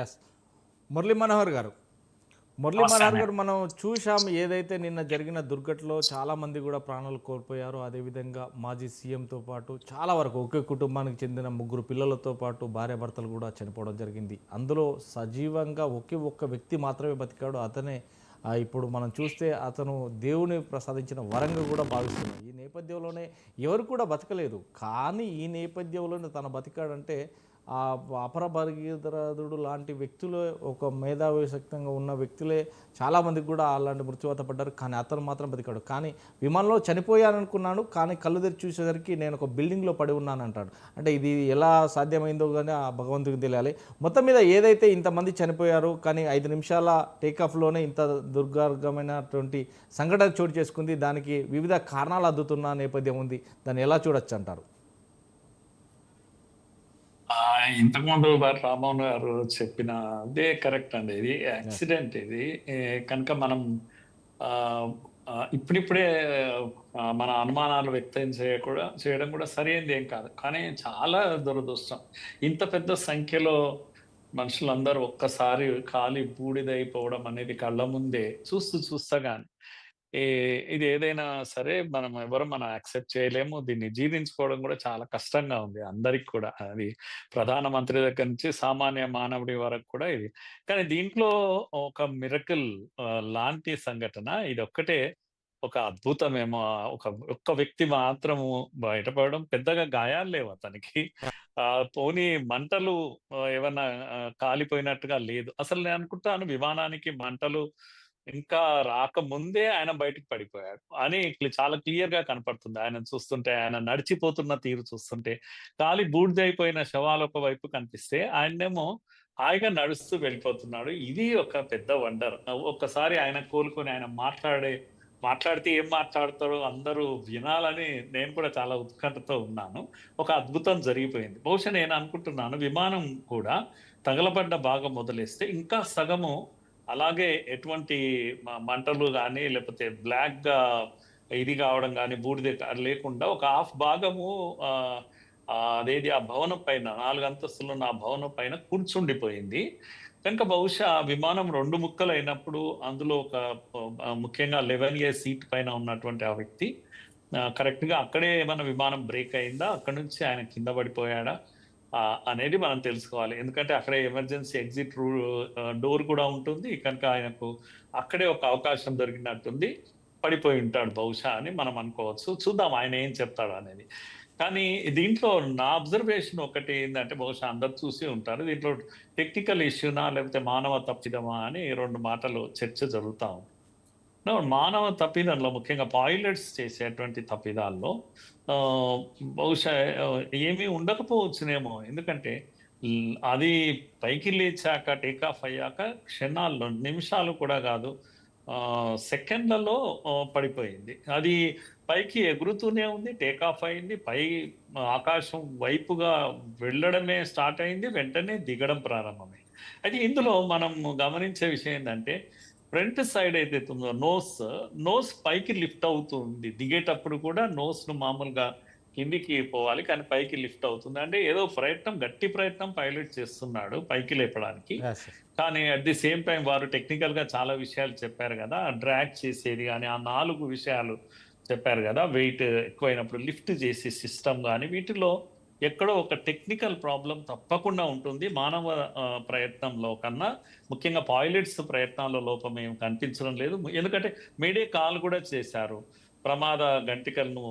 Yes Murali Manohar గారు. మురళీ మనోహర్ గారు మనం చూశాం ఏదైతే నిన్న జరిగిన దుర్ఘటనలో చాలా మంది కూడా ప్రాణాలు కోల్పోయారు అదేవిధంగా మాజీ సీఎంతో పాటు చాలా వరకు ఒకే కుటుంబానికి చెందిన ముగ్గురు పిల్లలతో పాటు భార్యాభర్తలు కూడా చనిపోవడం జరిగింది. అందులో సజీవంగా ఒకే ఒక్క వ్యక్తి మాత్రమే బతికాడు. అతనే ఇప్పుడు మనం చూస్తే అతను దేవుని ప్రసాదించిన వరంగా కూడా భావిస్తున్నాం ఈ నేపథ్యంలోనే ఎవరు కూడా బతకలేదు. కానీ ఈ నేపథ్యంలోనే తన బతికాడంటే ఆ అపర భగీరథుడు లాంటి వ్యక్తులే ఒక మేధావిశక్తంగా ఉన్న వ్యక్తులే చాలామందికి కూడా అలాంటి మృత్యువాత పడ్డారు. కానీ అతను మాత్రం బతికాడు. కానీ విమానంలో చనిపోయాననుకున్నాను కానీ కళ్ళు తెరిచి చూసేసరికి నేను ఒక బిల్డింగ్లో పడి ఉన్నాను అంటాడు అంటే ఇది ఎలా సాధ్యమైందో కానీ ఆ భగవంతుడికి తెలియాలి. మొత్తం మీద ఏదైతే ఇంతమంది చనిపోయారు కానీ ఐదు నిమిషాల టేకాఫ్లోనే ఇంత దుర్గార్గమైనటువంటి సంఘటన చోటు చేసుకుంది. దానికి వివిధ కారణాలు అద్దుతున్న నేపథ్యం ఉంది. దాన్ని ఎలా చూడొచ్చు అంటారు ఆ, ఇంతకుముందు రామోహన్ గారు చెప్పిన అదే కరెక్ట్ అండి. ఇది యాక్సిడెంట్ ఇది. కనుక మనం ఆ, ఇప్పుడిప్పుడే మన అనుమానాలు వ్యక్తం చేయకూడా చేయడం కూడా సరైనది ఏం కాదు. కానీ చాలా దురదృష్టం. ఇంత పెద్ద సంఖ్యలో మనుషులందరూ ఒక్కసారి కాలి బూడిదైపోవడం అనేది కళ్ళ ముందే చూస్తూ చూస్తా కానీ ఇది ఏదైనా సరే మనం ఎవరు మనం యాక్సెప్ట్ చేయలేము. దీన్ని జీర్ణించుకోవడం కూడా చాలా కష్టంగా ఉంది అందరికి కూడా. అది ప్రధానమంత్రి దగ్గర నుంచి సామాన్య మానవుడి వరకు కూడా ఇది. కానీ దీంట్లో ఒక మిరకల్ లాంటి సంఘటన ఇది ఒక్కటే ఒక అద్భుతమేమో ఒక ఒక్క వ్యక్తి మాత్రము బయటపడడం పెద్దగా గాయాలు లేవు అతనికి. ఆ. పోనీ మంటలు ఏమన్నా కాలిపోయినట్టుగా లేదు. అసలు నేను అనుకుంటాను విమానానికి మంటలు ఇంకా రాకముందే ఆయన బయటికి పడిపోయాడు. అని చాలా క్లియర్గా కనపడుతుంది. ఆయన చూస్తుంటే ఆయన నడిచిపోతున్న తీరు చూస్తుంటే కాలి బూడిదైపోయిన శవాలు ఒక వైపు కనిపిస్తే ఆయనేమో హాయిగా నడుస్తూ వెళ్ళిపోతున్నాడు. ఇది ఒక పెద్ద వండర్. ఒక్కసారి ఆయన కోలుకొని ఆయన మాట్లాడే మాట్లాడితే ఏం మాట్లాడతారో అందరూ వినాలని నేను కూడా చాలా ఉత్కంఠతో ఉన్నాను. ఒక అద్భుతం జరిగిపోయింది. బహుశా నేను అనుకుంటున్నాను విమానం కూడా తగలబడ్డ భాగం మొదలేస్తే ఇంకా సగము అలాగే ఎటువంటి మంటలు కానీ లేకపోతే బ్లాక్గా ఇది కావడం కానీ బూడిద లేకుండా ఒక హాఫ్ భాగము అదేది ఆ భవనం పైన నాలుగు అంతస్తులు నా ఆ భవనం పైన కూర్చుండిపోయింది. కనుక బహుశా ఆ విమానం రెండు ముక్కలు అయినప్పుడు అందులో ఒక ముఖ్యంగా లెవెన్ ఏ సీట్ పైన ఉన్నటువంటి ఆ వ్యక్తి కరెక్ట్గా అక్కడే ఏమైనా విమానం బ్రేక్ అయిందా? అక్కడ నుంచి ఆయన కింద పడిపోయాడా? అనేది మనం తెలుసుకోవాలి. ఎందుకంటే అక్కడే ఎమర్జెన్సీ ఎగ్జిట్ రూ డోర్ కూడా ఉంటుంది. కనుక ఆయనకు అక్కడే ఒక అవకాశం దొరికినట్టుంది. పడిపోయి ఉంటాడు బహుశా అని మనం అనుకోవచ్చు. చూద్దాం ఆయన ఏం చెప్తాడు అనేది. కానీ దీంట్లో నా అబ్జర్వేషన్ ఒకటి ఏంటంటే బహుశా అందరు చూసి ఉంటారు. దీంట్లో టెక్నికల్ ఇష్యూనా లేకపోతే మానవ తప్పిదమా అని రెండు మాటలు చర్చ జరుగుతూ ఉంది మానవ తప్పిదాల్లో ముఖ్యంగా పాయిలెట్స్ చేసేటువంటి తప్పిదాల్లో బహుశా ఏమీ ఉండకపోవచ్చునేమో. ఎందుకంటే అది పైకి లేచాక టేక్ ఆఫ్ అయ్యాక క్షణాల్లో నిమిషాలు కూడా కాదు సెకండ్లలో పడిపోయింది. అది పైకి ఎగురుతూనే ఉంది టేక్ ఆఫ్ అయింది పై ఆకాశం వైపుగా వెళ్ళడమే స్టార్ట్ అయింది వెంటనే దిగడం ప్రారంభమైంది. అయితే ఇందులో మనం గమనించే విషయం ఏంటంటే ఫ్రంట్ సైడ్ ఏదైతే ఉందో నోస్ నోస్ పైకి లిఫ్ట్ అవుతుంది. దిగేటప్పుడు కూడా నోస్ను మామూలుగా కిందికి పోవాలి కానీ పైకి లిఫ్ట్ అవుతుంది. అంటే ఏదో ప్రయత్నం గట్టి ప్రయత్నం పైలట్ చేస్తున్నాడు పైకి లేపడానికి. కానీ అట్ ది సేమ్ టైం వారు టెక్నికల్గా చాలా విషయాలు చెప్పారు కదా డ్రాగ్ చేసేది కానీ ఆ నాలుగు విషయాలు చెప్పారు కదా వెయిట్ ఎక్కువైనప్పుడు లిఫ్ట్ చేసే సిస్టమ్ కానీ వీటిలో ఎక్కడో ఒక టెక్నికల్ ప్రాబ్లం తప్పకుండా ఉంటుంది. మానవ ప్రయత్నంలో కన్నా ముఖ్యంగా పాయిలెట్స్ ప్రయత్నాల్లో లోపం ఏం కనిపించడం లేదు. ఎందుకంటే మేడే కాల్ కూడా చేశారు. ప్రమాద గంటికలను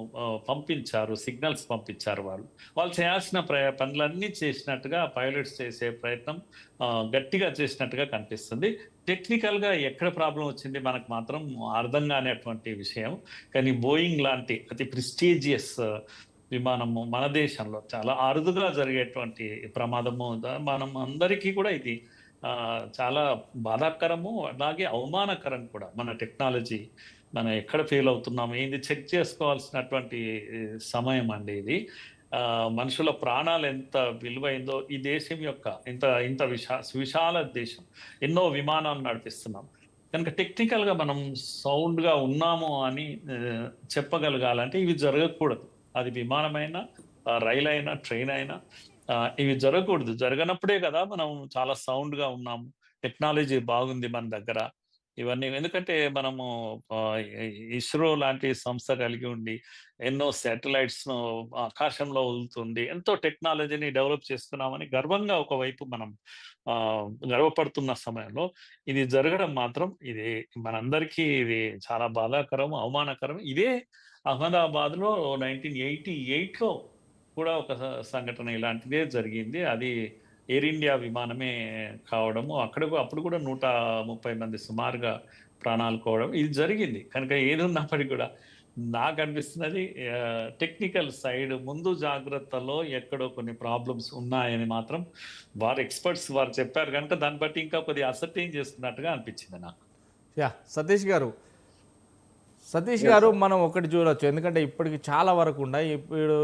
పంపించారు సిగ్నల్స్ పంపించారు వాళ్ళు. వాళ్ళు చేయాల్సిన ప్రయ పనులన్నీ చేసినట్టుగా పైలట్స్ చేసే ప్రయత్నం గట్టిగా చేసినట్టుగా కనిపిస్తుంది. టెక్నికల్గా ఎక్కడ ప్రాబ్లం వచ్చింది మనకు మాత్రం అర్థం కానిటువంటి విషయం. కానీ బోయింగ్ లాంటి అతి ప్రిస్టీజియస్ విమానము మన దేశంలో చాలా అరుదుగా జరిగేటువంటి ప్రమాదము. మనం అందరికీ కూడా ఇది చాలా బాధాకరము అలాగే అవమానకరం కూడా. మన టెక్నాలజీ మనం ఎక్కడ ఫెయిల్ అవుతున్నాము ఏంది చెక్ చేసుకోవాల్సినటువంటి సమయం అండి ఇది. మనుషుల ప్రాణాలు ఎంత విలువైందో ఈ దేశం యొక్క ఇంత ఇంత విశా విశాల దేశం. ఎన్నో విమానాలు నడిపిస్తున్నాం. కనుక టెక్నికల్గా మనం సౌండ్గా ఉన్నాము అని చెప్పగలగాలంటే ఇవి జరగకూడదు. అది విమానమైనా ఆ, రైలు అయినా ట్రైన్ అయినా ఇవి జరగకూడదు. జరగనప్పుడే కదా మనం చాలా సౌండ్గా ఉన్నాము. టెక్నాలజీ బాగుంది మన దగ్గర. ఇవన్నీ ఎందుకంటే మనము ఇస్రో లాంటి సంస్థ కలిగి ఉండి ఎన్నో శాటిలైట్స్ను ఆకాశంలో వదులుతుంది ఎంతో టెక్నాలజీని డెవలప్ చేస్తున్నామని గర్వంగా ఒకవైపు మనం గర్వపడుతున్న సమయంలో ఇది జరగడం మాత్రం ఇది మనందరికీ ఇది చాలా బాధాకరం అవమానకరం. ఇదే అహ్మదాబాద్లో నైన్టీన్ ఎయిటీ ఎయిట్లో కూడా ఒక సంఘటన ఇలాంటిదే జరిగింది. అది ఎయిర్ ఇండియా విమానమే కావడము. అక్కడ అప్పుడు కూడా నూట ముప్పై మంది సుమారుగా ప్రాణాలు కోవడం ఇది జరిగింది. కనుక ఏది ఉన్నప్పటికీ కూడా నాకు అనిపిస్తున్నది టెక్నికల్ సైడ్ ముందు జాగ్రత్తలో ఎక్కడో కొన్ని ప్రాబ్లమ్స్ ఉన్నాయని మాత్రం వారు ఎక్స్పర్ట్స్ వారు చెప్పారు. కనుక దాన్ని బట్టి ఇంకా కొద్దిగా అసర్టైన్ చేస్తున్నట్టుగా అనిపించింది నాకు. యా సతీష్ గారు. సతీష్ గారు మనం ఒకటి చూడొచ్చు. ఎందుకంటే ఇప్పటికి చాలా వరకు ఉన్నాయి. ఇప్పుడు